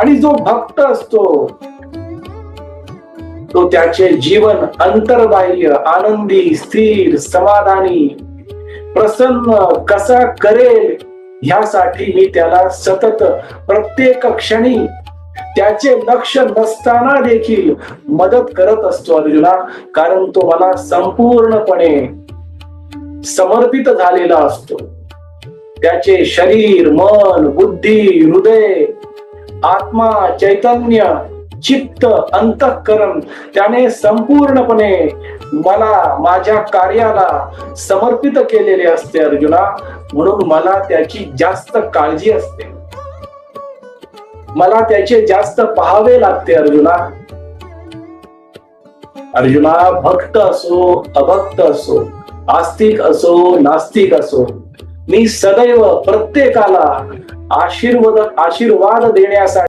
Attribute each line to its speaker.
Speaker 1: आणि जो भक्त असतो तो त्याचे जीवन अंतर्बाह्य आनंदी स्थिर समाधानी प्रसन्न कसा करेल ह्यासाठी मी त्याला सतत प्रत्येक क्षणी त्याचे लक्ष नसताना देखील मदत करत असतो अर्जुना कारण तो मला संपूर्णपणे समर्पित झालेला असतो. त्याचे शरीर मन बुद्धी हृदय आत्मा चैतन्य चित्त अंतःकरण त्याने संपूर्णपणे मला माझ्या कार्याला समर्पित केलेले असते अर्जुना. म्हणून मला त्याची जास्त काळजी असते. मला त्याचे जास्त पाहावे लागते अर्जुना. अर्जुना भक्त असो अभक्त असो आस्तिक असो नास्तिक असो मी सदैव प्रत्येकाला आशीर्वाद आशीर्वाद देण्यासाठी